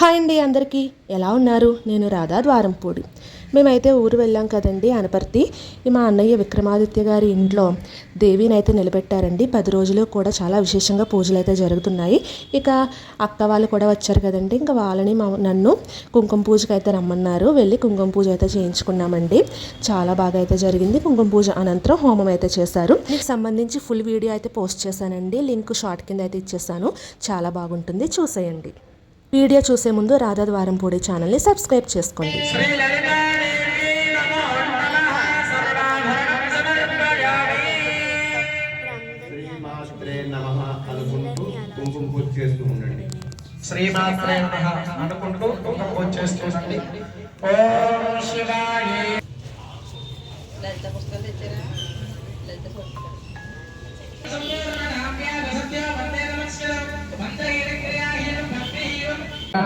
Hi అండి అందరికీ. ఎలా ఉన్నారు? నేను రాధా ద్వారంపూడి. మేమైతే ఊరు వెళ్ళాం కదండి అనపర్తి. మా అన్నయ్య విక్రమాదిత్య గారి ఇంట్లో దేవిని అయితే నిలబెట్టారండి. పది రోజులు కూడా చాలా విశేషంగా పూజలు అయితే జరుగుతున్నాయి. ఇక అక్క వాళ్ళు కూడా వచ్చారు కదండి. ఇంకా వాళ్ళని మా నన్ను కుంకుమ పూజకి అయితే రమ్మన్నారు. వెళ్ళి కుంకుమ పూజ అయితే చేయించుకున్నామండి. చాలా బాగా అయితే జరిగింది. కుంకుమ పూజ అనంతరం హోమం అయితే చేశారు. దీనికి సంబంధించి ఫుల్ వీడియో అయితే పోస్ట్ చేశానండి. లింక్ షార్ట్ కింద అయితే ఇచ్చేసాను. చాలా బాగుంటుంది. చూసేయండి. వీడియో చూసే ముందు రాధా ద్వారంపూడి ఛానల్ని సబ్స్క్రైబ్ చేసుకోండి. శ్రీమాత్రే నమ అనుకుంటూ కుంకుమ చేస్తూ ఉండండి. ఓం శివాయ. లలిత పుస్తకాలు తెచ్చారా? లలిత పుస్తకాలు. ఆ